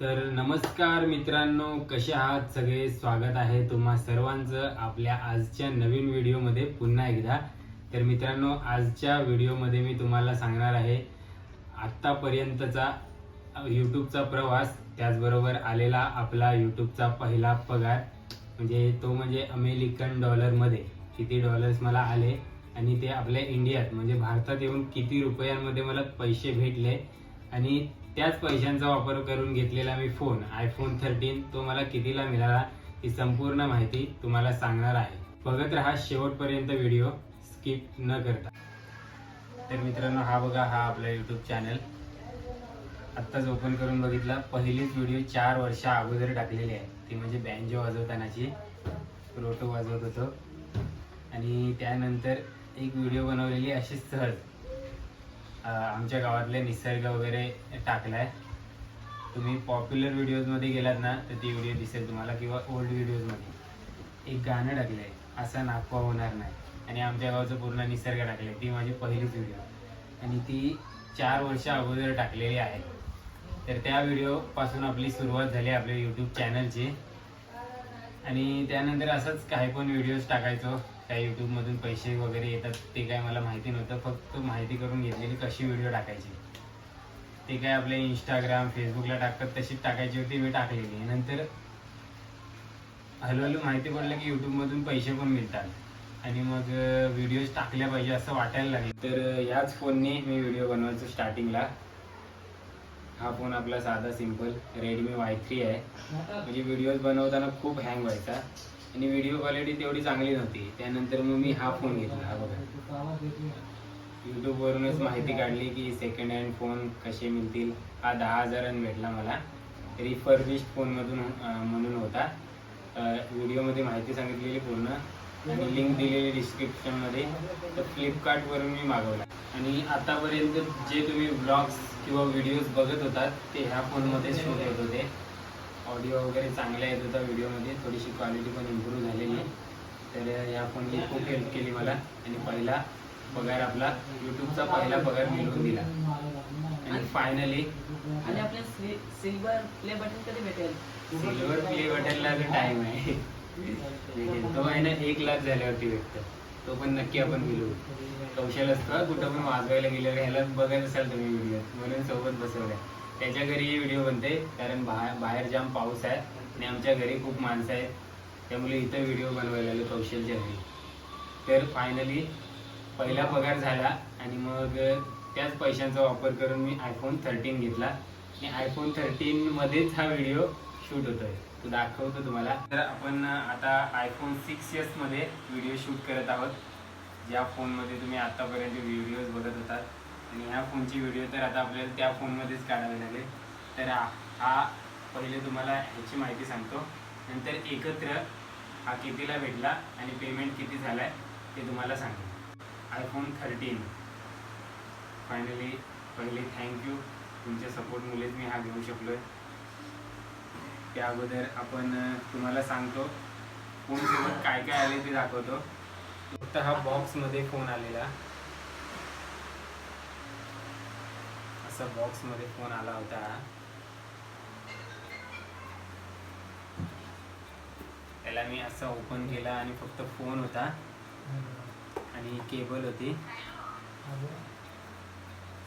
तर नमस्कार मित्रांनो कसे आहात? सगळे स्वागत आहे तुम्हा सर्वांचं आपल्या आजच्या नवीन व्हिडिओमध्ये पुन्हा एकदा. तर मित्रांनो आजच्या व्हिडिओमध्ये मी तुम्हाला सांगणार आहे आत्तापर्यंतचा यूट्यूबचा प्रवास त्याचबरोबर आलेला आपला यूट्यूबचा पहिला पगार म्हणजे तो म्हणजे अमेरिकन डॉलरमध्ये किती डॉलर्स मला आले आणि ते आपल्या इंडियात म्हणजे भारतात येऊन किती रुपयांमध्ये मला पैसे भेटले आणि त्याच पैशांचा वापर करून घेतलेला मी फोन आयफोन थर्टीन तो मला कितीला मिळाला ही संपूर्ण माहिती तुम्हाला सांगणार आहे. बघत राहा शेवटपर्यंत व्हिडिओ स्किप न करता. तर मित्रांनो हा बघा हा आपला यूट्यूब चॅनल आत्ताच ओपन करून बघितला. पहिलीच व्हिडिओ चार वर्षा अगोदर टाकलेली आहे. ती म्हणजे बँजो वाजवतानाची रोटो वाजवत होतो. आणि त्यानंतर एक व्हिडिओ बनवलेली अशी सहज. आमच्या गावातले निसर्ग वगैरे टाकलाय. तुम्ही पॉप्युलर व्हिडिओजमध्ये गेलात ना तर ती व्हिडिओ दिसेल तुम्हाला किंवा ओल्ड व्हिडिओजमध्ये एक गाणं टाकलंय असा नाकवा होणार नाही. आणि आमच्या गावाचं पूर्ण निसर्ग टाकले ती माझी पहिलीच व्हिडिओ आणि ती चार वर्ष अगोदर टाकलेली आहे. तर त्या व्हिडिओपासून आपली सुरुवात झाली आपल्या यूट्यूब चॅनलची आणि त्यानंतर असंच काही पण व्हिडिओज टाकायचो. काय यूट्यूबमधून पैसे वगैरे येतात ते काय मला माहिती नव्हतं. फक्त माहिती करून घेतलेली कशी व्हिडिओ टाकायची. ते काय आपल्या इंस्टाग्राम फेसबुकला टाकतात तशीच टाकायची होती मी टाकलेली. नंतर हळूहळू माहिती पडलं की यूट्यूबमधून पैसे पण मिळतात. आणि मग व्हिडिओज टाकल्या पाहिजे असं वाटायला लागलं. तर याच फोनने मी व्हिडिओ बनवायचो स्टार्टिंगला हा फोन आपला साधा सिंपल रेडमी वाय थ्री आहे. म्हणजे व्हिडिओज बनवताना खूप हँग व्हायचा. आणि व्हिडिओ क्वालिटी तेवढी चांगली नव्हती. त्यानंतर मग मी हा फोन घेतला. हा बघा. यूट्यूबवरूनच माहिती काढली की सेकंड हँड फोन कसे मिळतील? हा दहा हजारांनी भेटला मला. रिफर्बिश्ड फोनमधून म्हणून होता. व्हिडिओमध्ये माहिती सांगितलेली पूर्ण. आणि लिंक दिलेली डिस्क्रिप्शनमध्ये तर फ्लिपकार्टवरून मी मागवला. आणि आतापर्यंत जे तुम्ही ब्लॉग्स किंवा व्हिडिओज बघत होतात ते ह्या फोनमध्ये शूट होत होते. ऑडिओ वगैरे चांगला येत होता व्हिडिओमध्ये थोडीशी क्वालिटी पण इम्प्रूव्ह झालेली आहे. तर या फोनने खूप हेल्प केली मला. आणि पहिला पगार आपला यूट्यूबचा पहिला पगार मिळवून दिला. आणि फायनली आणि आपल्या सिल्वर प्ले बटन कधी भेटेल? सिल्वर प्ले बटनला जो टाइम आहे. तो आहे ना एक लाख झाल्यावरती भेटतं. तो पण नक्की आपण मिळवू. कौशल असतं कुठं पण वाजवायला गेल्यावर ह्याला बघत असाल तुम्ही व्हिडिओ म्हणून सोबत बसवलाय. त्याच्या घरी व्हिडिओ बनते कारण बाहेर बाहेर जाम पाऊस आहे आणि आमच्या घरी खूप माणसं आहेत. त्यामुळे इथं व्हिडिओ बनवायला आलो कौशलच्या घरी तर फायनली पहिला पगार झाला आणि मग त्याच पैशांचा वापर करून मी आयफोन थर्टीन घेतला. आणि आयफोन थर्टीनमध्येच हा व्हिडिओ शूट होतो आहे तो दाखवतो तुम्हाला. तर आपण आता आयफोन सिक्स एसमध्ये व्हिडिओ शूट करत आहोत. ज्या फोनमध्ये तुम्ही आत्तापर्यंत व्हिडिओज बघत होतात. आणि ह्या फोनची व्हिडिओ तर आता आपल्याला त्या फोनमध्येच काढावी लागेल. तर हा पहिले तुम्हाला ह्याची माहिती सांगतो. नंतर एकत्र हा कितीला भेटला आणि पेमेंट किती झालाय ते तुम्हाला सांगतो. आयफोन थर्टीन फायनली पहिले थँक्यू तुमच्या सपोर्टमुळेच मी हा घेऊ शकलोय. त्या अगोदर आपण तुम्हाला सांगतो फोनसोबत काय काय आले ते दाखवतो. फक्त हा बॉक्समध्ये फोन आलेला. असा बॉक्समध्ये फोन आला होता. त्याला मी असं ओपन केला आणि फक्त फोन होता. आणि केबल होती.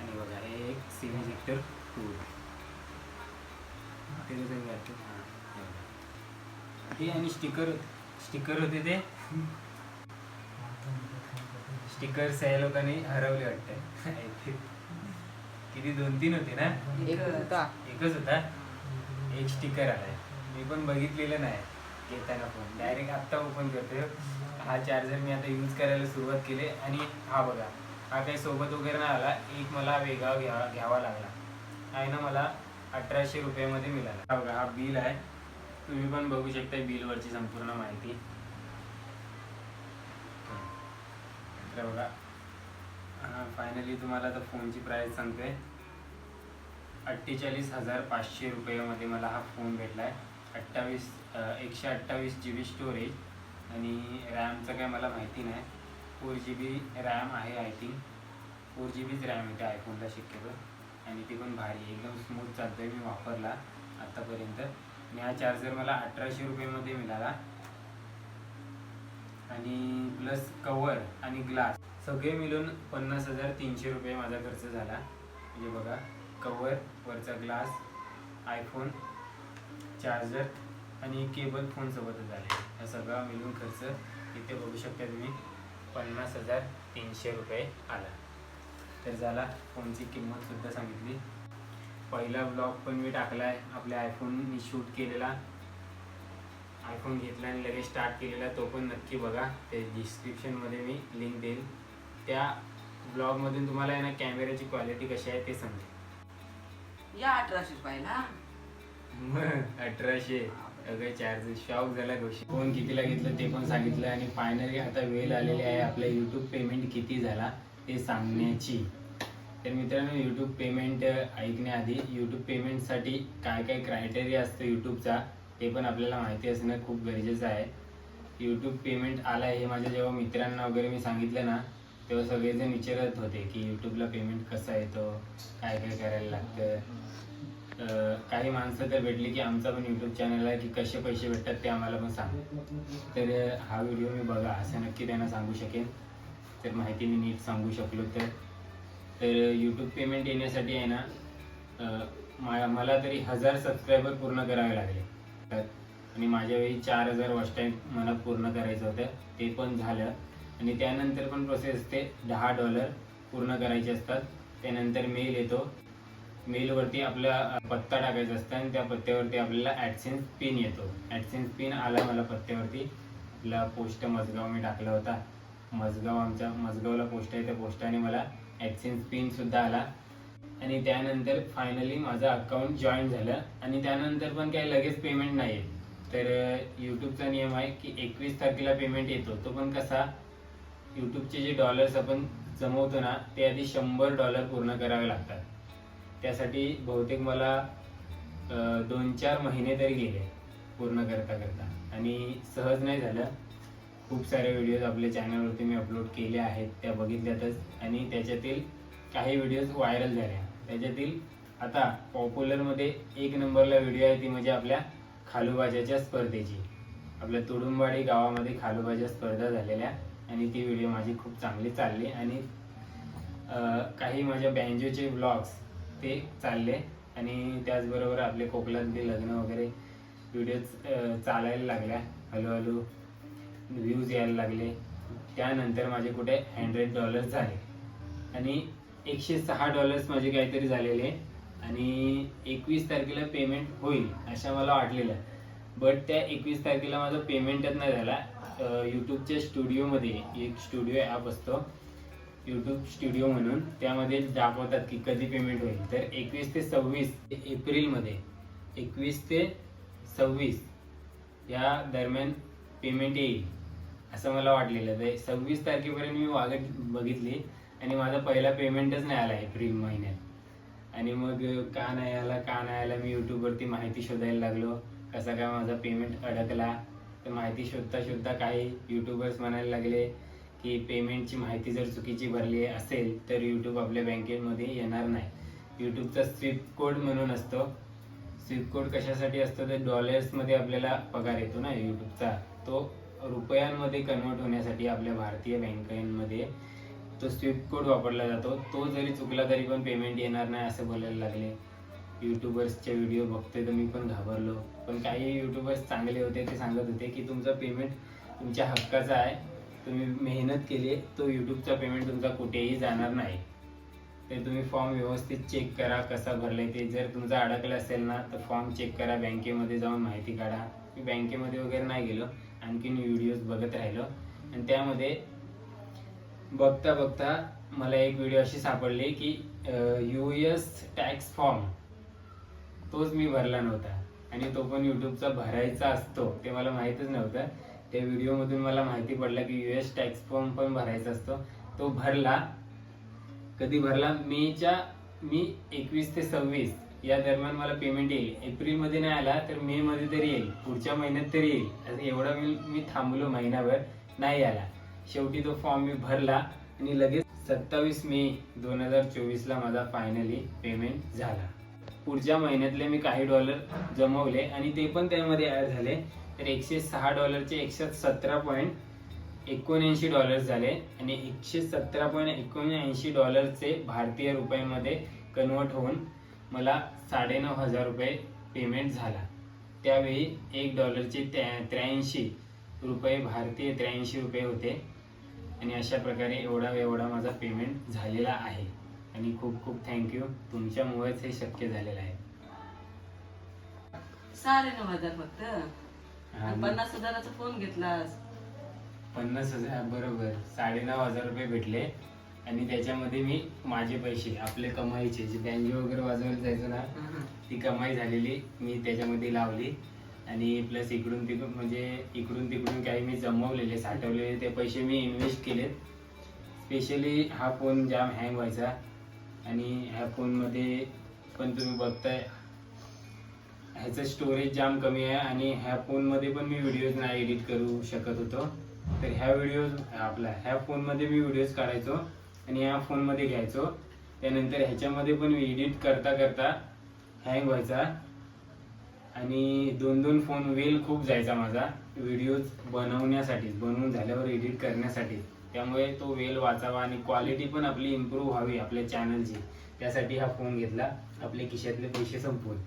आणि बघा हे एक सिम इजेक्टर टू हे आणि स्टिकर स्टिकर होते ते. स्टिकर या लोकांनी हरवले वाटतं. किती दोन तीन होते ना? एक होता. एकच होता? एक स्टिकर आलाय मी पण बघितलेलं नाही घेताना फोन डायरेक्ट आत्ता ओपन करतोय. हा चार्जर मी आता यूज करायला सुरुवात केली आणि हा बघा. हा काही सोबत वगैरे नाही आला. एक मला वेगळा घ्यावा घ्यावा लागला. आहे ना मला अठराशे रुपयामध्ये मिळाला. हा बघा हा बिल आहे. तुम्ही पण बघू शकता बिलवरची संपूर्ण माहिती. तर बघा. फायनली तुम्हाला आता फोनची प्राईस सांगतोय. अठ्ठेचाळीस हजार पाचशे रुपयामध्ये मला हा फोन भेटला आहे अठ्ठावीस एकशे अठ्ठावीस जी बी स्टोरेज आणि रॅमचं काय मला माहिती नाही. फोर जी बी रॅम आहे आय थिंक फोर जी बीच रॅम येते आयफोनला शक्यतो. आणि ती पण भारी एकदम स्मूथ चालतोय मी वापरला आत्तापर्यंत आणि हा चार्जर मला अठराशे रुपयेमध्ये मिळाला. आणि प्लस कवर आणि ग्लास सगळे मिळून पन्नास हजार तीनशे रुपये माझा खर्च झाला. म्हणजे बघा कवर वरचा ग्लास आयफोन चार्जर आणि केबल फोनसोबतच झाले हा सगळा मिळून खर्च इथे बघू शकता तुम्ही. पन्नास हजार तीनशे रुपये आला. तर झाला फोनची किंमतसुद्धा सांगितली. पहिला ब्लॉग पण मी टाकला आहे आपल्या आयफोननी शूट केलेला. आयफोन घेतला आणि लगेच स्टार्ट केलेला तो पण नक्की बघा. ते डिस्क्रिप्शनमध्ये मी लिंक देईल त्या ब्लॉगमधून तुम्हाला आहे ना कॅमेऱ्याची क्वालिटी कशी आहे ते समजेल. या अठराशे रुपयाला. मग अठराशे. सगळे चार्जेस शॉक झाला गोष्टी. फोन कितीला घेतलं ते पण सांगितलं आणि फायनली आता वेळ आलेली आहे. आपल्या यूट्यूब पेमेंट किती झाला ते सांगण्याची. तर मित्रांनो यूट्यूब पेमेंट ऐकण्याआधी यूट्यूब पेमेंटसाठी काय काय क्रायटेरिया असतं यूट्यूबचा ते पण आपल्याला माहिती असणं खूप गरजेचं आहे. यूट्यूब पेमेंट आला हे माझ्या जेव्हा मित्रांना वगैरे मी सांगितलं ना तेव्हा सगळेजण विचारत होते की यूट्यूबला पेमेंट कसा येतो? काय काय करायला लागतं? काही माणसं तर भेटली की आमचा पण यूट्यूब चॅनल आहे की कसे पैसे भेटतात ते आम्हाला पण सांग. तर हा व्हिडिओ मी बघा असं नक्की त्यांना सांगू शकेन. तर माहिती मी नीट सांगू शकलो तर. तर यूट्यूब पेमेंट येण्यासाठी आहे ना मा- मला तरी हजार सबस्क्रायबर पूर्ण करावे लागले. तर आणि माझ्या वेळी चार हजार वॉच टाईम मला पूर्ण करायचं होतं. ते पण झालं. आणि त्यानंतर पण प्रोसेस असते दहा डॉलर पूर्ण करायचे असतात. त्यानंतर मेल येतो. मेलवरती आपला पत्ता टाकायचा असतं आणि त्या पत्त्यावरती आपल्याला ॲडसेन्स पिन येतो. ॲडसेन्स पिन आला मला पत्त्यावरती. आपला पोस्ट मजगाव मी टाकला होता. मजगाव आमच्या मजगावला पोस्ट आहे. त्या पोस्टाने मला ॲडसेन्स पिन सुद्धा आला. आणि त्यानंतर फायनली माझं अकाउंट जॉईन झालं. आणि त्यानंतर पण काही लगेच पेमेंट नाही तर यूट्यूबचा नियम आहे की एकवीस तारखेला पेमेंट येतो. तो पण कसा यूट्यूबचे जे डॉलर्स आपण जमवतो ना ते आधी शंभर डॉलर पूर्ण करावे लागतात. त्यासाठी बहुतेक मला दोन चार महिने तरी गेले पूर्ण करता करता. आणि सहज नाही झालं. खूप सारे व्हिडिओज आपल्या चॅनलवरती मी अपलोड केले आहेत त्या बघितल्यातच. आणि त्याच्यातील काही व्हिडिओज व्हायरल झाल्या. त्याच्यातील आता पॉप्युलरमध्ये एक नंबरला व्हिडिओ आहे ती म्हणजे आपल्या खालूबाजाच्या स्पर्धेची. आपल्या तुडुंबाडी गावामध्ये खालूबाजा स्पर्धा झालेल्या आणि ती व्हिडिओ माझी खूप चांगली चालली आणि काही माझ्या बँजोचे ब्लॉग्स ते चालले आणि त्याचबरोबर आपले कोकणातले लग्न वगैरे व्हिडिओज चालायला लागल्या. हळूहळू व्ह्यूज यायला लागले. त्यानंतर माझे कुठे हंड्रेड डॉलर्स झाले. आणि एकशे सहा डॉलर्स माझे काहीतरी झालेले आणि एकवीस तारखेला पेमेंट होईल अशा मला वाटलेलं. बट त्या एकवीस तारखेला माझं पेमेंटच नाही झाला. यूट्यूबच्या स्टुडिओमध्ये एक स्टुडिओ ॲप असतो. यूट्यूब स्टुडिओ म्हणून. त्यामध्ये दाखवतात की कधी पेमेंट होईल. तर एकवीस ते सव्वीस एप्रिलमध्ये एकवीस ते सव्वीस या दरम्यान पेमेंट येईल असं मला वाटलेलं. तर सव्वीस तारखेपर्यंत मी वागत बघितली आणि माझा पहिला पेमेंटच नाही आला एप्रिल महिन्यात. आणि मग का नाही आला का नाही आला मी यूट्यूबवरती माहिती शोधायला लागलो. कसा काय माझा पेमेंट अडकला ते माहिती शोधता शोधता काही यूट्यूबर्स म्हणायला लागले की पेमेंटची माहिती जर चुकीची भरली असेल तर यूट्यूब आपल्या बँकेमध्ये येणार नाही. यूट्यूबचा स्विफ्ट कोड म्हणून असतो. स्विफ्ट कोड कशासाठी असतो? तर डॉलर्समध्ये आपल्याला पगार येतो ना यूट्यूबचा तो रुपयांमध्ये कन्वर्ट होण्यासाठी आपल्या भारतीय बँकांमध्ये तो स्विफ्ट कोड वापरला जातो. तो जरी चुकला तरी पण पेमेंट येणार नाही असं बोलायला लागले. यूट्यूबर्सचे व्हिडिओ बघतोय तर मी पण घाबरलो. पण काही यूट्यूबर्स चांगले होते ते सांगत होते की तुमचं पेमेंट तुमच्या हक्काचा आहे. तुम्ही मेहनत केली तो यूट्यूबचा पेमेंट तुमचा कुठेही जाणार नाही. तर तुम्ही फॉर्म व्यवस्थित चेक करा कसा भरलाय ते. जर तुमचा अडकला असेल ना तर फॉर्म चेक करा बँकेमध्ये जाऊन माहिती काढा. मी बँकेमध्ये वगैरे नाही गेलो आणखीन व्हिडिओज बघत राहिलो. आणि त्यामध्ये बघता बघता मला एक व्हिडिओ अशी सापडली की यू एस टॅक्स फॉर्म तोच मी भरला नव्हता. आणि तो पण यूट्यूबचा भरायचा असतो ते मला माहीतच नव्हतं. त्या व्हिडिओमधून मला माहिती पडलं की यू एस टॅक्स फॉर्म पण भरायचा असतो. तो भरला. कधी भरला? मेच्या मी एकवीस ते सव्वीस या दरम्यान मला पेमेंट येईल. एप्रिलमध्ये नाही आला तर मे मध्ये तरी येईल. पुढच्या महिन्यात तरी येईल. असं एवढा मी मी थांबलो महिनाभर नाही आला. शेवटी तो फॉर्म मी भरला आणि लगेच सत्तावीस मे दोन हजार चोवीसला माझा फायनली पेमेंट झाला. पुढच्या महिन्यातले मी काही डॉलर जमवले आणि ते पण त्यामध्ये ॲड झाले. तर एकशे सहा डॉलरचे एकशे सतरा पॉईंट एकोणऐंशी डॉलर्स झाले आणि एकशे सतरा पॉईंट एकोणऐंशी डॉलरचे भारतीय रुपयामध्ये कन्वर्ट होऊन मला साडेनऊ हजार रुपये पेमेंट झाला. त्यावेळी एक डॉलरचे त्र्या- त्र्याऐंशी रुपये भारतीय त्र्याऐंशी रुपये होते आणि अशा प्रकारे एवढा एवढा माझा पेमेंट झालेला आहे. आणि खूप खूप थँक्यू तुमच्यामुळेच हे शक्य झालेलं आहे. साडे नऊ हजार फक्त आणि पन्नास हजाराचा फोन घेतलास. पन्नास हजार बरोबर. साडेनऊ हजार रुपये भेटले. आणि त्याच्यामध्ये मी माझे पैसे आपले कमाईचे जे बँजो वगैरे वाजवायला जायचो ना ती कमाई झालेली मी त्याच्यामध्ये लावली. आणि प्लस इकडून तिकडून म्हणजे इकडून तिकडून काही मी जमवलेले साठवलेले ते पैसे मी इन्व्हेस्ट केलेत. स्पेशली हा फोन जाम हँग व्हायचा. आणि ह्या फोनमध्ये पण तुम्ही बघताय. ह्याचं स्टोरेज जाम कमी आहे आणि ह्या फोनमध्ये पण मी व्हिडिओज नाही एडिट करू शकत होतो. तर ह्या व्हिडिओज आपला ह्या फोनमध्ये मी व्हिडिओज काढायचो आणि ह्या फोनमध्ये घ्यायचो. त्यानंतर ह्याच्यामध्ये पण एडिट करता करता हँग व्हायचा. आणि दोन दोन फोन वेल खूप जायचा माझा. व्हिडिओज बनवण्यासाठी बनवून झाल्यावर एडिट करण्यासाठी. त्यामुळे तो वेल वाचावा आणि क्वालिटी पण आपली इम्प्रूव्ह व्हावी आपल्या चॅनलची त्यासाठी हा फोन घेतला. आपले खिशातले पैसे संपवून.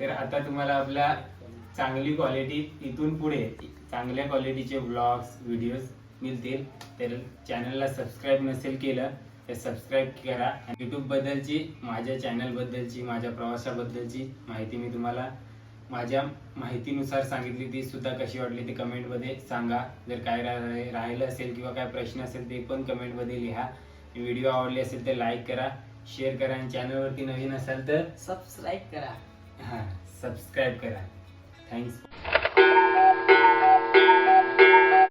तर आता तुम्हाला आपल्या चांगली क्वालिटी इथून पुढे चांगल्या क्वालिटीचे ब्लॉग्स व्हिडिओज मिळतील. तर चॅनलला सबस्क्राईब नसेल केलं तर सबस्क्राईब करा. यूट्यूबबद्दलची माझ्या चॅनलबद्दलची माझ्या प्रवासाबद्दलची माहिती मी तुम्हाला माझ्या माहितीनुसार सांगितली ती सुद्धा कशी वाटली ते कमेंटमध्ये सांगा. जर काय राहिलं असेल किंवा काय प्रश्न असेल ते पण कमेंटमध्ये लिहा. व्हिडिओ आवडले असेल तर लाईक करा शेअर करा आणि चॅनलवरती नवीन असाल तर सबस्क्राईब करा. हां सबस्क्राईब करा. थँक्स.